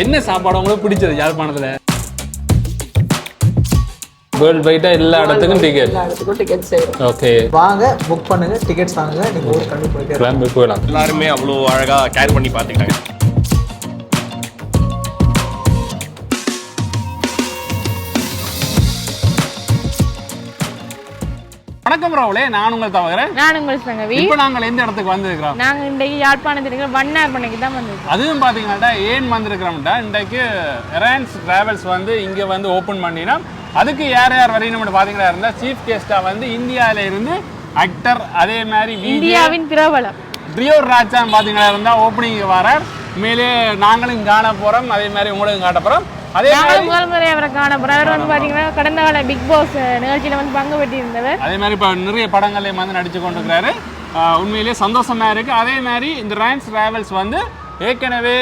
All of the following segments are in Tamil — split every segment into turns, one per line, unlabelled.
என்ன சாப்பாடு உங்களுக்கு பிடிச்சது யாழ்ப்பாணத்துல? வேர்ல்ட் வைட்டா எல்லா இடத்துக்கும் டிக்கெட்
எல்லா இடத்துக்கும் டிக்கெட் செய்கிறோம்
ஓகே
வாங்க புக் பண்ணுங்க டிக்கெட்ஸ் வாங்குங்க நீங்க ஒரு கல்வி போயிட்டே
கிளம்பி போயிடலாம்.
எல்லாருமே அவ்வளோ அழகா கேர் பண்ணி பார்த்துக்கிட்டாங்க.
வணக்கம் ராவுலே நான் உங்கள் தவிர
நான் உங்கள் சங்கவி
இப்போ நாங்கள் எந்த இடத்துக்கு வந்திருக்கிறோம்?
நாங்கள் இன்றைக்கு யாழ்ப்பாணத்தில் இருக்கிற வண்ணார் பண்ணைக்கு தான் வந்திருக்கோம்.
அதுவும் பார்த்தீங்கன்னா ஏன் வந்திருக்கிறோம்டா? இன்றைக்கு எரான்ஸ் டிராவல்ஸ் வந்து இங்கே வந்து ஓப்பன் பண்ணினா அதுக்கு யார் யார் வரையணும்னு பார்த்தீங்கன்னா இருந்தால் சீஃப் கெஸ்ட்டாக வந்து இந்தியாவில இருந்து ஆக்டர் அதே மாதிரி
இந்தியாவின் பிரபலம்.
ரியோ ராஜான் பார்த்தீங்கன்னா இருந்தால் ஓப்பனிங் வரார் மேலே நாங்களும் காண போகிறோம் அதே மாதிரி உங்களுக்கும் காட்ட போகிறோம் அதே மாதிரி
முதல் முறை அவரை காண போகிறோம் அவர் வந்து பார்த்தீங்கன்னா கடந்த கால பிக் பாஸ் நிகழ்ச்சியில் வந்து பங்கு பெற்றி இருந்தவர்
அதே மாதிரி இப்போ நிறைய படங்கள்லையும் வந்து நடிச்சு கொண்டிருக்கிறாரு. உண்மையிலேயே சந்தோஷமா இருக்கு. அதே மாதிரி இந்த ரேன்ஸ் டிராவல்ஸ் வந்து ஏற்கனவே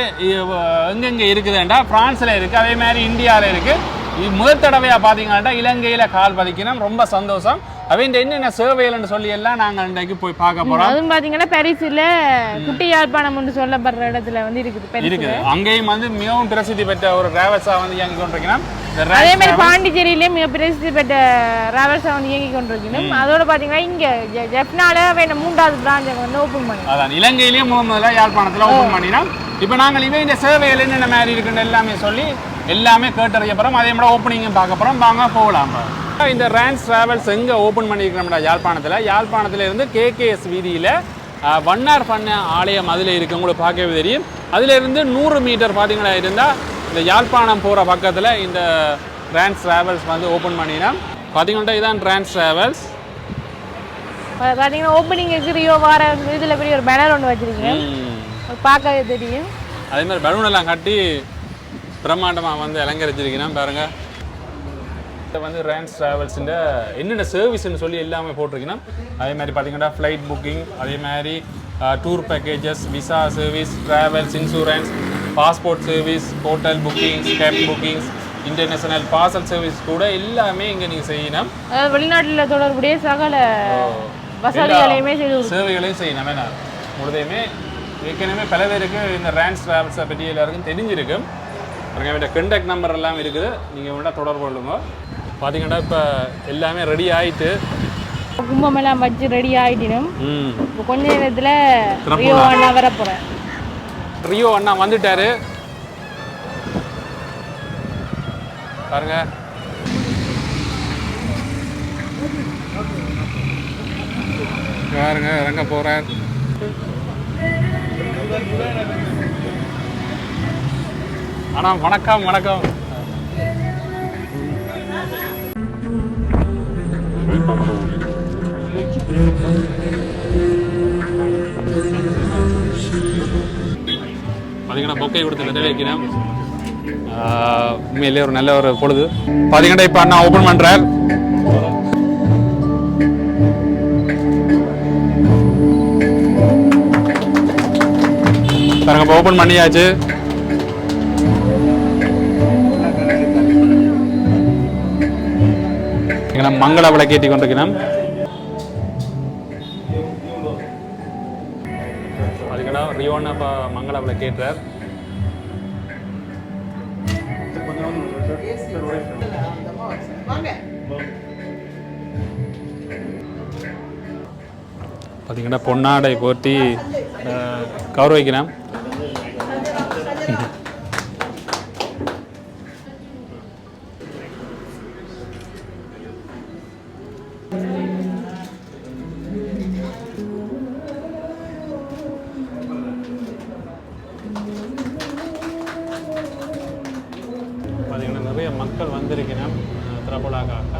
எங்கெங்க இருக்குதுண்டா பிரான்ஸ்ல இருக்கு. அதே மாதிரி இந்தியாவில் இருக்கு. இது முதல் தடவையா பார்த்தீங்கன்னா இலங்கையில கால் பதிக்கணும். ரொம்ப சந்தோஷம். அவை இந்த என்னென்ன சேவைகள்னு சொல்லி எல்லாம் நாங்கள் இன்றைக்கு போய் பார்க்க போறோம்.
அதுவும் பார்த்தீங்கன்னா பாரிஸில் குட்டி யாழ்ப்பாணம் என்று சொல்லப்படுற இடத்துல வந்து இருக்குது.
இருக்குது. அங்கேயும் வந்து மிகவும் பிரசித்தி பெற்ற ஒரு டிராவல்ஸா வந்து இயங்கி கொண்டிருக்கிறோம்
அதே மாதிரி
Travels-
பாண்டிச்சேரியிலேயே மிக பிரசித்தி பெற்ற டிராவல்ஸை வந்து இயங்கி கொண்டிருக்கணும். அதோட பார்த்தீங்கன்னா இங்கே ஜெப்னால வேணும் மூன்றாவது பிராஞ்சை வந்து ஓப்பன் பண்ணி
அதான் இலங்கையிலேயே முதல் முதல்ல யாழ்ப்பாணத்தில் ஓப்பன் பண்ணினோம். இப்போ நாங்கள் இவை இந்த சேவைகள் என்னென்ன மாதிரி இருக்குன்னு எல்லாமே சொல்லி எல்லாமே கேட்டறிய போகிறோம் அதே மாதிரி ஓப்பனிங்கும் பார்க்க போகிறோம் வாங்க போகலாம். இந்த ரேன்ஸ் டிராவல்ஸ் எங்கே ஓப்பன் பண்ணியிருக்கிறோம்டா யாழ்ப்பாணத்தில்? யாழ்ப்பாணத்தில் இருந்து கேகேஎஸ் வீதியில் வண்ணார் பண்ண ஆலயம் அதில் இருக்கு. உங்களுக்கு பார்க்கவே தெரியும். அதுல இருந்து நூறு மீட்டர் பார்த்தீங்களா இருந்தால் இந்த யாழ்ப்பாணம் போகிற பக்கத்தில் இந்த ரேன்ஸ் டிராவல்ஸ் வந்து ஓப்பன் பண்ணினோம் பார்த்தீங்கன்னா இதான் ரேன்ஸ் டிராவல்ஸ்
பார்த்தீங்கன்னா ஓப்பனிங்க்கு ரியோ வார இதில் பெரிய ஒரு பேனர் ஒன்று வச்சிருக்கேன் பார்க்கவே தெரியும்.
அதே மாதிரி பலூன் எல்லாம் கட்டி பிரம்மாண்டமாக வந்து அலங்கரிச்சிருக்கிறேன் பாருங்க. இது வந்து ரேன்ஸ் ட்ராவல்ஸுன்ற என்னென்ன சர்வீஸ்னு சொல்லி எல்லாமே போட்டிருக்கணும் அதே மாதிரி பார்த்தீங்கன்னா ஃப்ளைட் புக்கிங் அதே மாதிரி tour packages visa service travels insurance passport service hotel bookings cab bookings international parcel service கூட எல்லாமே இங்கே நீங்கள் செய்யணும்
வெளிநாட்டில் தொடர்புடைய சகல வசதிகளையுமே.
சேவைகளையும் செய்யணும் என்ன முழுதையுமே ஏற்கனவே பல பேருக்கு இந்த ரேன்ஸ் டிராவல்ஸை பற்றி எல்லாருக்கும் தெரிஞ்சிருக்கும் இந்த கண்டக்ட் நம்பர் எல்லாம் இருக்குது. நீங்கள் வேணால் தொடர்பு கொள்ளுங்க. பார்த்தீங்கன்னா இப்போ எல்லாமே ரெடி ஆயிட்டு.
கும்பமெல்லாம் வச்சு ரெடி ஆகிட்டினும் இப்போ கொஞ்ச நேரத்தில் ரியோ. அண்ணா வர போகிறேன்
ரியோ அண்ணா வந்துட்டாரு. பாருங்க. பாருங்க இறங்க போறார். அண்ணா வணக்கம் வணக்கம். பார்த்தீங்கன்னா பொக்கை கொடுத்து நிறைவேற்றினேன் உண்மையிலே ஒரு நல்ல ஒரு பொழுது. பார்த்தீங்கன்னா இப்போ அண்ணா ஓப்பன் பண்ணுறார் பாருங்க இப்போ ஓப்பன் பண்ணியாச்சு. கொண்டிருக்கிறோம் மங்கள விளக்கேற்றி கொண்டிருக்கிறோம் அதுக்கடா ரியோனா இப்போ மங்கள விளக்கேற்றார் பார்த்தீங்கன்னா பொன்னாடை போர்த்தி கௌரவிக்கிறேன். வந்திருக்கிறேன். திரபுலாக்காக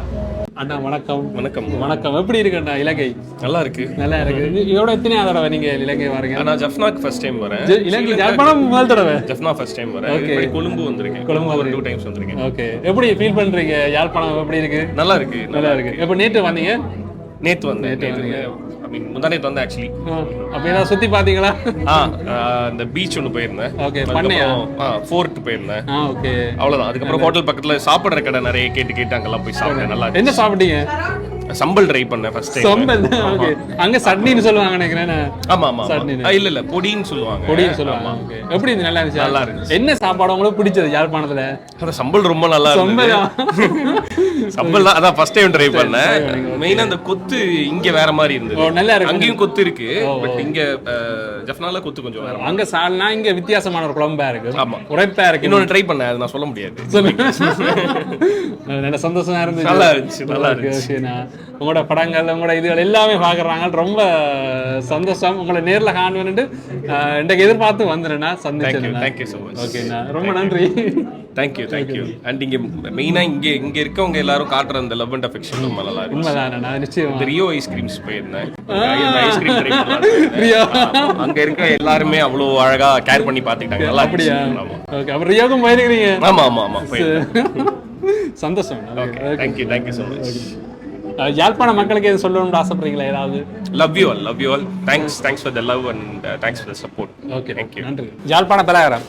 அண்ணா வணக்கம்.
வணக்கம்.
வணக்கம். எப்படி இருக்குண்ணா இலங்கை?
நல்லா இருக்கு.
நல்லா இருக்கு. இது- இதோட எத்தனை தடவை நீங்க இலங்கை வரீங்க?
நான் ஜஃப்னாக்கு ஃபர்ஸ்ட் டைம் வரேன்
இலங்கை ஜாழ்ப்பாணம் முதல் தடவை?
ஜஃப்னா ஃபர்ஸ்ட் டைம் வரேன். இப்படி கொழும்பு வந்திருக்கேன்.
கொழும்பு
ஒரு டூ டைம்ஸ் வந்திருக்கேன்.
ஓகே எப்படி ஃபீல் பண்றீங்க? யாழ்ப்பாணம் எப்படி இருக்கு?
நல்லா இருக்கு.
நல்லா இருக்கு. எப்போ நேற்று வந்தீங்க?
நேத்து வந்தேன். நேத்து ஐ மீன் முந்தா நேத்து வந்தேன் ஆக்சுவலி
ஆ, அப்ப ஏதாவது சுத்தி பாத்தீங்களா
ஆ இந்த பீச் ஒன்று போயிருந்தேன்.
Okay, பண்ணையா?
ஃபோர்ட் போயிருந்தேன்.
ஓகே
அவ்வளவுதான். அதுக்கப்புறம் ஹோட்டல் பக்கத்துல சாப்பிடுற கடை நிறைய கேட்டு கேட்டு அங்கெல்லாம் போய் சாப்பிட்டேன். நல்லா.
என்ன சாப்பிட்டீங்க?
சம்பல் ட்ரை பண்ணேன் ஃபர்ஸ்ட் டைம்
சொம்பல் ஓகே. அங்க சட்னின்னு சொல்லுவாங்க நினைக்கிறேன்
ஆமா ஆமா
சட்னி.
இல்ல இல்ல பொடின்னு சொல்லுவாங்க.
பொடின்னு சொல்லுவாங்க. எப்படி இருந்துச்சு நல்லா இருந்துச்சு?
நல்லா இருந்துச்சு.
என்ன சாப்பாடு உங்களுக்கு பிடிச்சது யாழ்ப்பாணத்துல?
அந்த சம்பல் ரொம்ப நல்லா இருந்தது. சம்பல். தான் அதான் ஃபர்ஸ்ட் டைம் ட்ரை பண்ணேன். மெயினா அந்த கொத்து இங்க வேற மாதிரி
ஓ,
இருந்தது
நல்லா இருக்கு.
அங்கேயும் கொத்து இருக்கு பட் இங்க ஜஃப்னால கொத்து கொஞ்சம் வேற.
அங்க சால்னா இங்க வித்தியாசமான ஒரு குழம்பா இருக்கு.
ஆமா.
உரைப்பா இருக்கு.
இன்னொன்னு ட்ரை பண்ணேன் அது நான் சொல்ல முடியாது.
நல்ல சந்தோஷமா இருந்துச்சு
நல்லா இருந்துச்சு, நல்லா
நான் உங்களோட படங்கள் உங்களோட இதுகள் எல்லாமே பாக்குறாங்க ரொம்ப சந்தோஷம். உங்களை நேர்ல காணுவேன்ட்டு இன்றைக்கு எதிர்பார்த்து
தேங்க்யூ
சந்திச்சேன்
தேங்க்யூ ஸோ மச்
ஓகேண்ணா ரொம்ப நன்றி.
தேங்க்யூ தேங்க்யூ அண்ட் இங்க மெயினா இங்க இங்க இருக்கவங்க எல்லாரும் காட்டுற அந்த லவ் அண்ட் அஃபெக்ஷன் ரொம்ப நல்லா இருக்கு
உண்மைதான் நிச்சயமா.
ரியோ ஐஸ்கிரீம்ஸ் போயிருந்தேன். அங்க இருக்க எல்லாருமே அவ்வளவு அழகா கேர் பண்ணி பாத்துக்கிட்டாங்க நல்லா
அப்படியா? ஓகே அப்புறம் ரியோக்கும் போயிருக்கிறீங்க?
ஆமா ஆமா ஆமா
சந்தோஷம்.
தேங்க்யூ தேங்க்யூ ஸோ மச்
யாழ்ப்பாண மக்களுக்கு எது சொல்லணும்னு ஆசைப்படுறீங்களா? ஏதாவது?
Love you all love you all thanks thanks for the love and thanks for the support
okay
thank you
நன்றி. யாழ்ப்பாண பலகாரம்.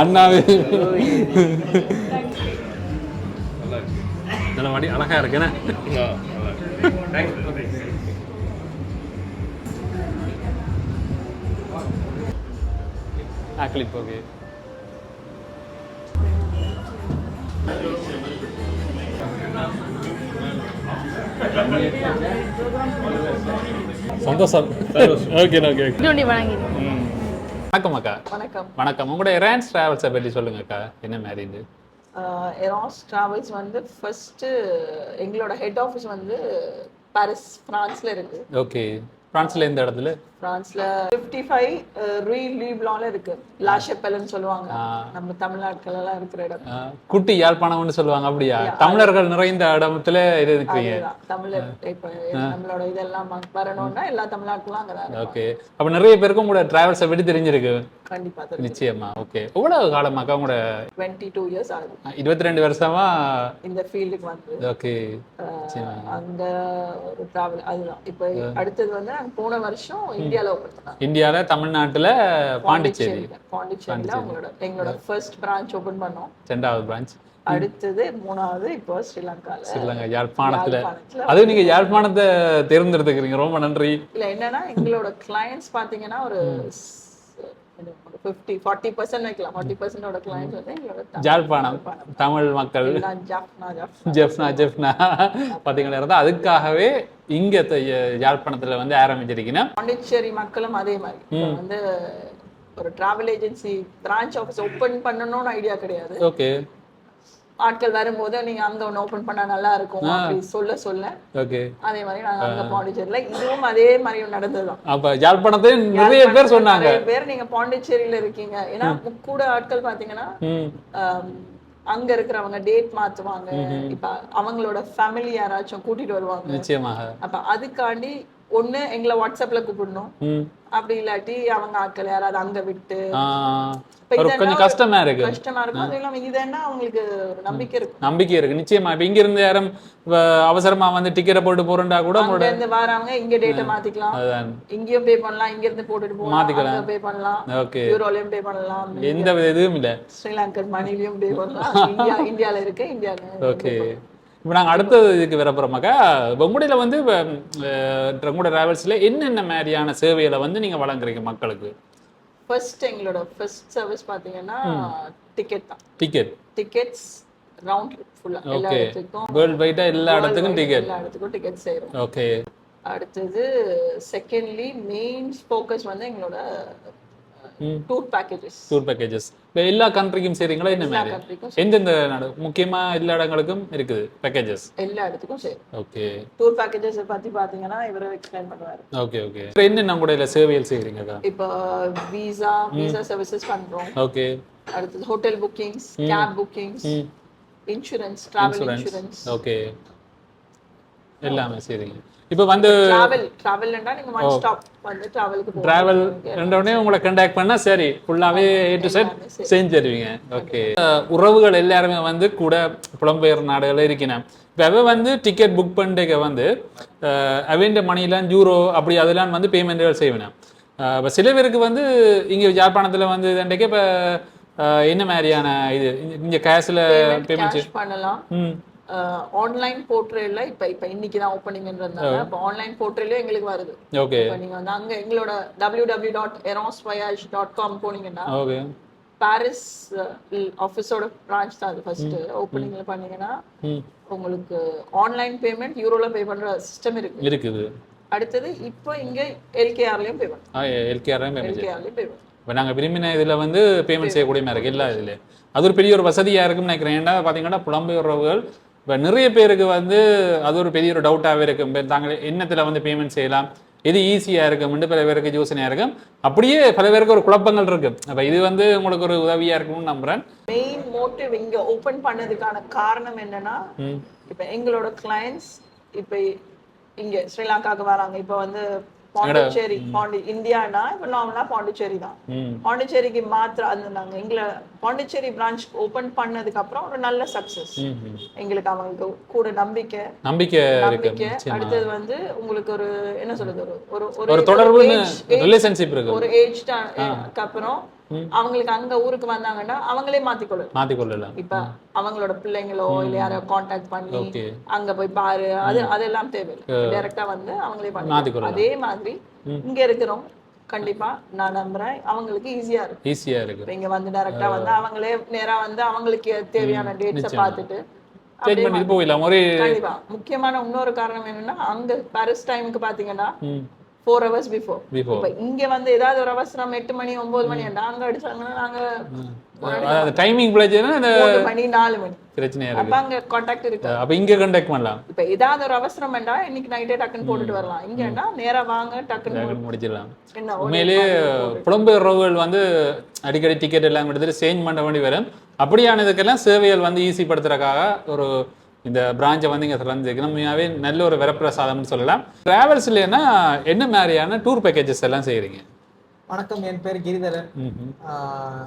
அண்ணாவே. நல்ல வாடி அழகா இருக்குண்ணே ஆக்லிப் ஓகே சந்தோஷம். ஓகே ஓகே
வணங்கி.
வணக்கம் அக்கா.
வணக்கம்.
வணக்கம். உங்களுடைய ரேன்ஸ் டிராவல்ஸை பற்றி சொல்லுங்க அக்கா. என்ன மாதிரி இது?
எராஸ் டிராவல்ஸ் வந்து ஃபர்ஸ்ட் எங்களோட ஹெட் ஆஃபீஸ் வந்து பாரிஸ் பிரான்ஸ்ல இருக்கு.
ஓகே பிரான்ஸ்ல எந்த இடத்துல?
பிரான்ஸ்ல ஃபிஃப்டி ஃபைவ் ரீ லீப்லால இருக்கு. லாஷப்பெல்னு சொல்லுவாங்க. நம்ம தமிழ்நாட்கள் எல்லாம் இருக்கிற இடம்.
குட்டி யாழ்ப்பாணம்னு சொல்லுவாங்க அப்படியா? தமிழர்கள் நிறைந்த இடத்துல இது இருக்கிறீங்க
தமிழர் இப்ப நம்மளோட இதெல்லாம் வரணும்னா எல்லா தமிழ்நாட்டுலாம் அங்கதான்
ஓகே. அப்ப நிறைய பேருக்கும் கூட டிராவல்ஸை பற்றி தெரிஞ்சிருக்கு.
கண்டிப்பா
நிச்சயமா. ஓகே. எவ்வளவு காலமாக்கா உங்களோட
டுவெண்ட்டி டூ இயர்ஸ் ஆகுது.
இருபத்தி ரெண்டு வருஷமா?
இந்த ஃபீல்டுக்கு வந்து.
ஓகே.
அந்த ஒரு டிராவல் அதுதான். இப்ப அடுத்தது வந்து நாங்க போன வருஷம் இந்தியால ஓபன் பண்ணோம்.
இந்தியால தமிழ்நாட்டுல பாண்டிச்சேரி.
பாண்டிச்சேரியில. அவங்களோட எங்களோட ஃபர்ஸ்ட் பிரான்ச் ஓபன் பண்ணோம்.
ரெண்டாவது பிரான்ச்
அடுத்தது மூணாவது இப்போ ஸ்ரீலங்கால.
ஸ்ரீலங்கா யாழ்ப்பாணத்துல.
யாழ்ப்பாணத்துல.
அது நீங்க யாழ்ப்பாணத்தை தேர்ந்தெடுத்துக்கிறீங்க. ரொம்ப நன்றி.
இல்ல என்னன்னா எங்களோட கிளையன்ஸ் பாத்தீங்கன்னா ஒரு ஃபிஃப்டி ஃபார்ட்டி பர்சன்ட் வைக்கலாம். ஃபார்ட்டி பர்சன்டோட கிளையன்ஸ் வந்து எங்களோட தமிழ்
மக்கள்.
ஜாஃப்னா ஜாஃப்னா.
பார்த்தீங்களா இருந்தால் அதுக்காகவே இங்கே யாழ்ப்பாணத்தில் வந்து ஆரம்பிச்சிருக்கீங்கன்னா
பாண்டிச்சேரி மக்களும் அதே மாதிரி. வந்து ஒரு travel agency branch office open பண்ணணும்னு ஐடியா கிடையாது.
ஓகே
ஆட்கள் வரும்போது நீங்க அங்க ஒன்று ஓபன் பண்ணா நல்லா இருக்கும் அப்படி சொல்ல சொல்ல.
ஓகே.
அதே மாதிரி நாங்க அங்க பாண்டிச்சேரியில இதுவும் அதே மாதிரி நடந்ததுதான்.
அப்போ யாழ்ப்பாணத்தை நிறைய பேர் சொன்னாங்க.
நிறைய பேர் நீங்க பாண்டிச்சேரியில இருக்கீங்க. ஏன்னா கூட ஆட்கள் பாத்தீங்கன்னா அங்க இருக்கிறவங்க டேட் மாத்துவாங்க. இப்ப அவங்களோட ஃபேமிலி யாராச்சும் கூட்டிட்டு வருவாங்க.
நிச்சயமாக.
அப்ப அதுக்காண்டி ஒண்ணு எங்களை வாட்ஸ்அப்ல கூப்பிடணும். அப்படி இல்லாட்டி அவங்க ஆட்கள் யாராவது அங்க விட்டு.
கொஞ்சம் கஷ்டமா இருக்கு.
கஷ்டமா இருக்கும். இதுன்னா அவங்களுக்கு நம்பிக்கை இருக்கும்.
நம்பிக்கை இருக்கு. நிச்சயமா. இப்போ இங்கிருந்து யாரும் வ- அவசரமா வந்து டிக்கெட்டை போட்டு போறேன்டா கூட உங்களோட
இருந்து வரவங்க இங்க டேட்டை மாத்திக்கலாம். இங்கேயும் பே பண்ணலாம். இங்க இருந்து போட்டுட்டு போகலாம்.
மாத்திக்கலாம்.
பே பண்ணலாம்.
ஓகே.
யூரோலயும் பே பண்ணலாம்.
எந்த இதுவும் இல்லை.
ஸ்ரீலங்கன் மணிலையும் பே பண்ணலாம். இந்தியா இந்தியால இருக்கு இந்தியால.
ஓகே. இப்போ நாங்கள் அடுத்தது இதுக்கு வர போகிறோமாக்கா உங்களுடைய வந்து உங்களோட டிராவல்ஸில் என்னென்ன மாதிரியான சேவைகளை வந்து நீங்கள் வழங்குறீங்க மக்களுக்கு?
ஃபர்ஸ்ட் எங்களோட ஃபர்ஸ்ட் சர்வீஸ் பாத்தீங்கன்னா டிக்கெட் தான்.
டிக்கெட்
டிக்கெட்ஸ் ரவுண்ட் ஃபுல்லா எல்லா இடத்துக்கும்
வேர்ல்ட் வைட்டாக எல்லா இடத்துக்கும் டிக்கெட்
எல்லா இடத்துக்கும் டிக்கெட் செய்றோம்
ஓகே
அடுத்தது செகண்ட்லி மெயின் ஃபோக்கஸ் வந்து எங்களோட டூர் பேக்கேஜஸ்
டூர் பேக்கேஜஸ் எல்லா கண்ட்ரிக்கும் செய்கிறீங்களா என்ன மாதிரி? எந்தெந்த நாடு முக்கியமாக எல்லா இடங்களுக்கும் இருக்குது பேக்கேஜஸ்
எல்லா இடத்துக்கும் செய்றோம்
ஓகே
டூர் பேக்கேஜஸ் பத்தி பாத்தீங்கன்னா இவரு எக்ஸ்பிளைன் பண்ணுவாரு.
ஓகே ஓகே இப்போ என்னென்ன கூட இதில் சேவைகள் செய்கிறீங்கக்கா
இப்போ விசா விசா சர்வீசஸ் பண்றோம்.
ஓகே
அடுத்தது hotel bookings cab bookings insurance travel insurance
okay எல்லாமே செய்கிறீங்க இப்போ வந்து
டிராவல் டிராவல்னா நீங்க ஒன் ஸ்டாப் வந்து டிராவலுக்கு
டிராவல் ரெண்டோடனே உங்களை கண்டாக்ட் பண்ணா சரி. ஃபுல்லாவே ஏ டு செட் செஞ்சு தருவீங்க ஓகே உறவுகள் எல்லாருமே வந்து கூட புலம்பெயர் நாடுகளில் இருக்கணும் இப்போ வந்து டிக்கெட் புக் பண்ணிட்டு வந்து அவன் மணிலாம் ஜூரோ அப்படி அதெல்லாம் வந்து பேமெண்ட்டுகள் செய்வேன் இப்போ சில பேருக்கு வந்து இங்கே யாழ்ப்பாணத்தில் வந்து இன்றைக்கு இப்போ என்ன மாதிரியான இது? இங்க- கேஷ்ல பேமெண்ட்
பண்ணலாம். ஆன்லைன் போர்ட்ரேல இப்ப இப்ப இன்னைக்கு தான் ஓப்பனிங்ன்றதுனால இப்போ ஆன்லைன் போர்ட்ரேல எங்களுக்கு வருது.
ஓகே
நீங்க வந்து அங்க எங்களோட W W dot Erans dot com போனீங்கன்னா
ஓகே
பாரிஸ் ஆஃபீஸோட பிரான்ச் தான் அது ஃபர்ஸ்ட் ஓப்பனிங்ல பண்ணீங்கன்னா உங்களுக்கு ஆன்லைன் பேமெண்ட் யூரோல பே பண்ற சிஸ்டம் இருக்கு
இருக்குது.
அடுத்தது இப்போ இங்க எல்கேஆர்லயும் பே பண்ணலாம்
எல்கேஆர் பேமெண்ட்
எல்கேஆர்லயும் பே பண்ணலாம்
இப்போ நாங்கள் விரும்பின இதில் வந்து பேமெண்ட் செய்யக்கூடிய மாதிரி இருக்கு எல்லா இதில். அது ஒரு பெரிய ஒரு வசதியாக இருக்கும்னு நினைக்கிறேன். ஏன்னா பார்த்தீங்கன்னா புலம்பெயர்வுகள் இப்போ நிறைய பேருக்கு வந்து அது ஒரு பெரிய ஒரு டவுட்டாகவே இருக்கும். தாங்கள் என்னத்தில் வந்து பேமெண்ட் செய்யலாம். எது ஈஸியாக இருக்கும்னு பல பேருக்கு யோசனையாக இருக்கும். அப்படியே பல பேருக்கு ஒரு குழப்பங்கள் இருக்கு அப்போ இது வந்து உங்களுக்கு ஒரு உதவியாக இருக்கும்னு நம்புகிறேன்
மெயின் மோட்டிவ் இங்க ஓபன் பண்ணதுக்கான காரணம் என்னன்னா இப்ப எங்களோட கிளையன்ஸ் இப்ப இங்க ஸ்ரீலங்காக்கு வராங்க. இப்ப வந்து பாண்டிச்சேரி பாண்டி இந்தியானா? இப்ப நார்மலா பாண்டிச்சேரி தான். பாண்டிச்சேரிக்கு மாத்திர அந்த நாங்க எங்களை பாண்டிச்சேரி பிரான்ச் ஓபன் பண்ணதுக்கு அப்புறம் ஒரு நல்ல சக்சஸ். எங்களுக்கு அவங்களுக்கு கூட நம்பிக்கை.
நம்பிக்கை
நம்பிக்கை. அடுத்தது வந்து உங்களுக்கு ஒரு என்ன சொல்றது ஒரு ஒரு
ஒரு தொடர்பு ரிலேஷன்ஷிப் இருக்கு.
ஒரு ஏஜ் அப்புறம் அவங்களுக்கு அங்க ஊருக்கு வந்தாங்கன்னா அவங்களே மாத்திக்கொள்ளலாம்
மாற்றிக்கொள்ளலாம்
இப்ப அவங்களோட பிள்ளைங்களோ இல்ல யாரோ காண்டாக்ட் பண்ணி அங்க போய் பாரு. அது அதெல்லாம் தேவையில்லை. டைரக்டா வந்து அவங்களே பண்ணி
மாத்திக்கொள்ளலாம்.
அதே மாதிரி இங்க இருக்கிறோம். கண்டிப்பா நான் நம்புறேன். அவங்களுக்கு ஈஸியா இருக்கும்
ஈஸியாக இருக்கு.
இங்க வந்து டைரக்டா வந்து அவங்களே நேரா வந்து அவங்களுக்கு தேவையான டேட்ஸ பார்த்துட்டு முக்கியமான இன்னொரு காரணம் என்னன்னா அங்க பாரிஸ் டைமுக்கு பாத்தீங்கன்னா ஃபோர் ஹவர்ஸ் பிஃபோர். இப்ப இங்க வந்து ஏதாவது ஒரு அவசரம் எட்டு மணி ஒன்பது மணி அங்க அடிச்சாங்கன்னா நாங்க
டைமிங்
மூணு நாலு மணி.
பிரச்சனையாக இருக்கு
அப்ப அங்க கான்டாக்ட் இருக்கு.
அப்போ இங்கே கண்டக்ட் பண்ணலாம்.
இப்ப ஏதாவது ஒரு அவசரம் வேண்டா இன்னைக்கு நைட்டே டக்குன்னு போட்டுட்டு வரலாம். இங்கன்னா நேரா வாங்க டக்குன்னு
முடிச்சிடலாம். உண்மையிலேயே புலம்பெயர்வுகள் வந்து அடிக்கடி டிக்கெட் எல்லாம் எடுத்துட்டு சேஞ்ச் பண்ண வேண்டி வரும். அப்படியானதுக்கெல்லாம் சேவைகள் வந்து ஈஸிப்படுத்துறதுக்காக ஒரு இந்த பிரான்ச்சை வந்து இங்கே திறந்துருக்கு நம்மவே நல்ல ஒரு வரப்பிரசாதம்னு சொல்லலாம். ட்ராவல்ஸ் இல்லைன்னா என்ன மாதிரியான டூர் பேக்கேஜஸ் எல்லாம் செய்கிறீங்க
வணக்கம். என் பேர் கிரிதரன்.
ம்
ஆஹ்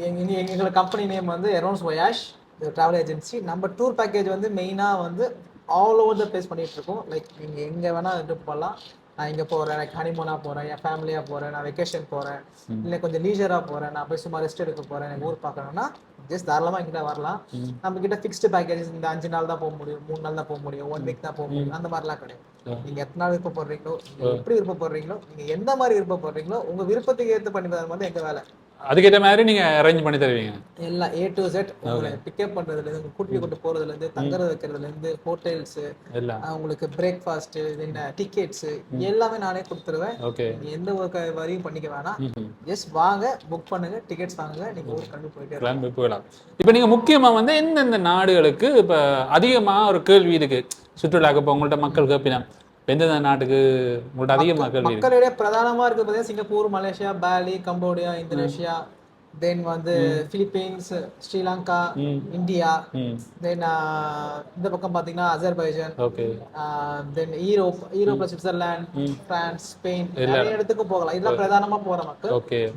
எங்க எங்க- எங்களோட கம்பெனி நேம் வந்து எரோன்ஸ் வயாஷ் ட்ராவல் ஏஜென்சி நம்ம டூர் பேக்கேஜ் வந்து மெயினாக வந்து ஆல் ஓவர் த பிளேஸ் பண்ணிட்டு இருக்கோம். லைக் நீங்கள் எங்கே வேணால் ட்ரிப் பண்ணலாம். நான் இங்கே போகிறேன் எனக்கு ஹனிமூனாக போகிறேன் என் ஃபேமிலியாக போகிறேன் நான் வெக்கேஷன் போகிறேன் இல்லை கொஞ்சம் லீஜராக போகிறேன் நான் போய் சும்மா ரெஸ்ட் எடுக்க போகிறேன் எனக்கு ஊர் பார்க்கணும்னா ஜஸ்ட் தாராளமாக என்கிட்ட வரலாம். நம்ம கிட்ட ஃபிக்ஸ்டு பேக்கேஜஸ் இந்த அஞ்சு நாள் தான் போக முடியும் மூணு நாள் தான் போக முடியும் ஒன் வீக் தான் போக முடியும் அந்த மாதிரிலாம் கிடையாது. நீங்க எத்தனை நாள் விருப்பப்படுறீங்களோ நீங்க எப்படி விருப்பப்படுறீங்களோ நீங்க எந்த மாதிரி விருப்பப்படுறீங்களோ உங்க விருப்பத்துக்கு ஏற்ற பண்ணி தர மாதிரி எங்க வேலை.
அதுக்கேற்ற மாதிரி நீங்கள் அரேஞ்ச் பண்ணி தருவீங்க.
எல்லாம் ஏ டு செட் பிக்கப் பண்றதுல இருந்து கூட்டிட்டு கொண்டு போறதுல இருந்து தங்குறது வைக்கிறதுல இருந்து ஹோட்டல்ஸ்
எல்லாம்.
உங்களுக்கு பிரேக்ஃபாஸ்ட் என்ன டிக்கெட்ஸ் எல்லாமே நானே கொடுத்துருவேன்.
ஓகே
நீங்க எந்த ஒரு வரியும் பண்ணிக்க வேணாம். ஜஸ்ட் வாங்க புக் பண்ணுங்க டிக்கெட்ஸ் வாங்குங்க நீங்க ஊர் கண்டு போயிட்டே.
கிளம்பி போயிடலாம். இப்போ நீங்கள் முக்கியமாக வந்து எந்தெந்த நாடுகளுக்கு இப்போ அதிகமாக ஒரு கேள்வி இருக்கு சுற்றுலாக்கு இப்போ உங்கள்ட்ட மக்கள் கேட்பினா எந்தெந்த நாட்டுக்கு உங்கள்ட்ட அதிகமாக கேள்வி இருக்கு?
மக்களிடையே பிரதானமா இருக்கு பார்த்தீங்கன்னா Singapore Malaysia poly Cambodia Indonesia then வந்து பிலிப்பீன்ஸ் ஸ்ரீலங்கா இந்தியா தென் இந்த பக்கம் பாத்தீங்கன்னா அசர்பைஜான்
ஓகே.
தென் ஈரோப் ஈரோப்ல சுவிட்சர்லாந்து பிரான்ஸ் ஸ்பெயின் நிறைய இடத்துக்கு போகலாம். இதெல்லாம் பிரதானமா போற மக்கள்.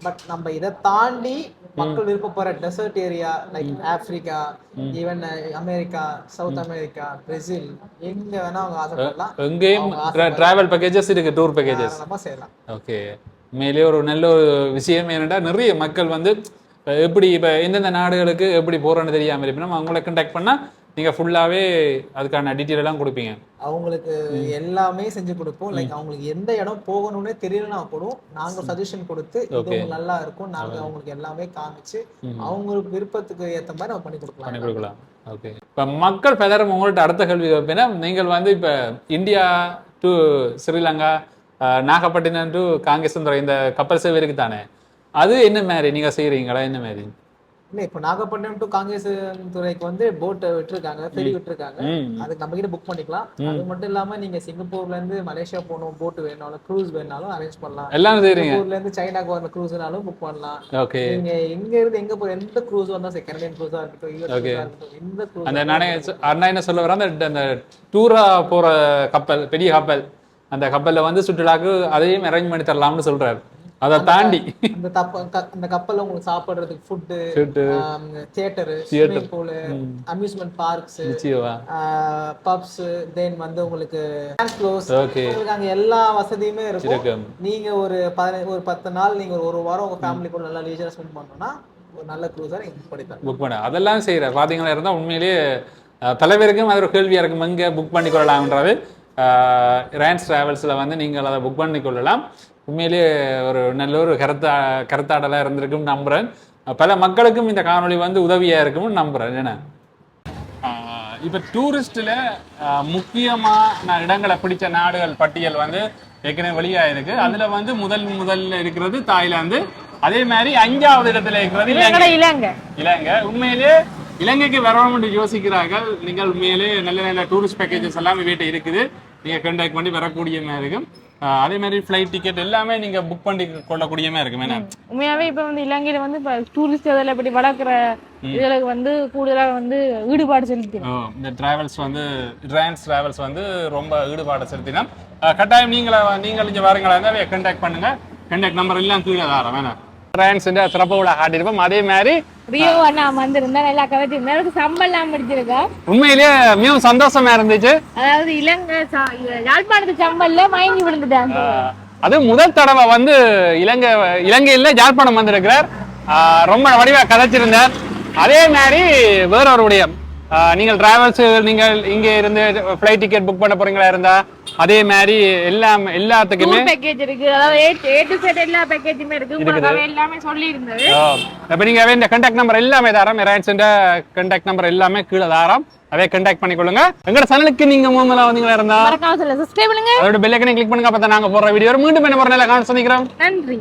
பட் நம்ம இதை தாண்டி மக்கள் விருப்பப்படுற desert area like Africa even America south America Brazil எங்க வேணா அவங்க ஆசைப்படலாம்.
எங்கேயும் டிராவல் பேக்கேஜஸ் இருக்கு டூர் பேக்கேஜஸ்
தாராளமா செய்யலாம்
ஓகே. உண்மையிலேயே ஒரு நல்ல ஒரு விஷயம் என்னடா நிறைய மக்கள் வந்து எப்படி இப்போ எந்தெந்த நாடுகளுக்கு எப்படி போகிறோன்னு தெரியாமல் இருப்பினா அவங்கள கண்டாக்ட் பண்ணால் நீங்கள் ஃபுல்லாகவே அதுக்கான டீட்டெயில் எல்லாம் கொடுப்பீங்க.
அவங்களுக்கு எல்லாமே செஞ்சு கொடுப்போம். லைக் அவங்களுக்கு எந்த இடம் போகணும்னே தெரியலனா போடும் நாங்க சஜஷன் கொடுத்து இது நல்லா இருக்கும் நாங்க அவங்களுக்கு எல்லாமே காமிச்சு அவங்களுக்கு விருப்பத்துக்கு ஏத்த மாதிரி நம்ம பண்ணி கொடுக்கலாம்.
பண்ணி கொடுக்கலாம். ஓகே இப்போ மக்கள் பலரும் உங்கள்ட்ட அடுத்த கேள்வி கேட்பேன்னா நீங்கள் வந்து இப்போ India to Sri Lanka Nagapattinam to Kankesanthurai இந்த கப்பல் சேவை இருக்கு தானே? அது என்ன மாதிரி? நீங்கள் செய்கிறீங்களா என்ன மாதிரி?
இல்ல இப்ப நாகப்பட்டினம் டு காங்கேஸ் துறைக்கு வந்து போட் விட்டுருக்காங்க ஃபெரி விட்டுருக்காங்க. அதுக்கு நம்ம கிட்ட புக் பண்ணிக்கலாம். அது மட்டும் இல்லாம நீங்க சிங்கப்பூர்ல இருந்து மலேசியா போகணும் போட் வேணாலும் க்ரூஸ் வேணாலும் அரேஞ்ச் பண்ணலாம்.
எல்லாம்
சிங்கப்பூர்ல இருந்து சைனாக்கு வர க்ரூஸ்னாலும் புக் பண்ணலாம்.
ஓகே.
நீங்க எங்க இருந்து எங்க போற எந்த க்ரூஸ் வந்தா சரி கனடியன் க்ரூஸா இருக்கட்டும் யூஎஸ் க்ரூஸா
அந்த நானே என்ன சொல்ல வரேன் அந்த டூரா போற கப்பல் பெரிய கப்பல். அந்த கப்பல்ல வந்து சுற்றுலாக்கு அதையும் அரேஞ்ச் பண்ணி தரலாம்னு சொல்றாரு. அதை தாண்டி.
அந்த அந்த கப்பல்ல உங்களுக்கு சாப்பிடுறதுக்கு food. Theatre. Swimming pool amusement parks pubs then வந்து உங்களுக்கு உங்களுக்கு அங்க எல்லா வசதியுமே இருக்கும். நீங்க ஒரு பதினஞ்சு ஒரு பத்து நாள் நீங்க ஒரு ஒரு வாரம் உங்க ஃபேமிலி கூட நல்லா லீஜரா ஸ்பெண்ட் பண்ணணும்னா ஒரு நல்ல க்ரூஸாக நீங்கள் புக் பண்ணி.
அதெல்லாம் செய்கிறார் பார்த்தீங்களா இருந்தால் உண்மையிலேயே பேருக்கும் அது ஒரு கேள்வியாக இருக்கும். எங்கே புக் பண்ணி கொள்ளலாம்ன்றது. ரேன்ஸ் ட்ராவல்ஸில் வந்து நீங்கள் அதை புக் பண்ணி கொள்ளலாம். உண்மையிலேயே ஒரு நல்ல ஒரு கருத்தா கருத்தாடலாக இருந்திருக்கும் நம்புகிறேன் பல மக்களுக்கும் இந்த காணொளி வந்து உதவியாக இருக்கும்னு நம்புகிறேன் என்ன? இப்போ டூரிஸ்டில் முக்கியமான இடங்களை பிடிச்ச நாடுகள் பட்டியல் வந்து ஏற்கனவே வெளியாக இருக்கு. அதில் வந்து முதல் முதல்ல இருக்கிறது தாய்லாந்து. அதே மாதிரி அஞ்சாவது இடத்துல இருக்கிறது இலங்கை.
இலங்கை.
உண்மையிலே இலங்கைக்கு வரணும்னு யோசிக்கிறார்கள். நீங்கள் உண்மையிலே நல்ல நல்ல டூரிஸ்ட் பேக்கேஜஸ் எல்லாமே வீட்டு இருக்குது. நீங்கள் கண்டாக்ட் பண்ணி வரக்கூடிய மாதிரி இருக்கும். அதே மாதிரி ஃப்ளைட் டிக்கெட் எல்லாமே நீங்க புக் பண்ணி கொள்ளக்கூடிய மாதிரி இருக்கும். என்ன?
உண்மையாவே இப்ப வந்து இலங்கையில வந்து இப்ப டூரிஸ்ட் இதில் இப்படி வளர்க்குற இதுகளுக்கு வந்து கூடுதலாக வந்து ஈடுபாடு செலுத்தணும்
ஓ, இந்த டிராவல்ஸ் வந்து ட்ரான்ஸ் டிராவல்ஸ் வந்து ரொம்ப ஈடுபாடு செலுத்தினோம் ஆஹ் கட்டாயம் நீங்கள நீங்கள் இங்கே வரீங்களா? இருந்தால் கண்டாக்ட் பண்ணுங்க. கண்டாக்ட் நம்பர் எல்லாம் கீழே தாரம் வேணாம் ட்ரான்ஸ் சிறப்பு விழா காட்டியிருப்போம் அதே மாதிரி
ரியோ அண்ணா வந்திருந்தா நல்லா கவர்ச்சி எனக்கு சம்பளம் பிடிச்சிருக்கா
உண்மையிலேயே மிகவும் சந்தோஷமா இருந்துச்சு
அதாவது இலங்கை யாழ்ப்பாணத்து சம்பல்ல மயங்கி விழுந்துட்டாங்க
அது முதல் தடவை வந்து இலங்கை இலங்கையில ஜாழ்ப்பாணம் வந்திருக்கிறார் ரொம்ப வடிவா கதைச்சிருந்தார் அதே மாதிரி வேற ஒரு விடயம் ஆஹ் நீங்கள் டிராவல்ஸ் நீங்கள் இங்க இருந்து ஃப்ளைட் டிக்கெட் புக் பண்ண போறீங்களா இருந்தா? அதே மாதிரி எல்லாம் எல்லாத்துக்குமே
பேக்கேஜ் இருக்கு. அதாவது ஏ டு செட் எல்லா பேக்கேஜுமே இருக்கு. உங்களுக்காக எல்லாமே சொல்லி இருந்தது
இப்போ நீங்கள் இந்த கண்டாக்ட் நம்பர் எல்லாமே தாராம் எரான்ஸுன்ற கண்டாக்ட் நம்பர் எல்லாமே கீழே தாராம் அதே கண்டாக்ட் பண்ணிக்கொள்ளுங்க. எங்களோட சேனலுக்கு நீங்க மூங்கலாம் வந்தீங்களா இருந்தா?
மறக்காம சப்ஸ்கிரைப் பண்ணுங்க.
அதோட பெல்லைக்கனை கிளிக் பண்ணுங்க. அப்போ தான் நாங்கள் போடுற வீடியோ மீண்டும் என்ன போகிற நேரம் காண சந்திக்கிறோம்.
நன்றி.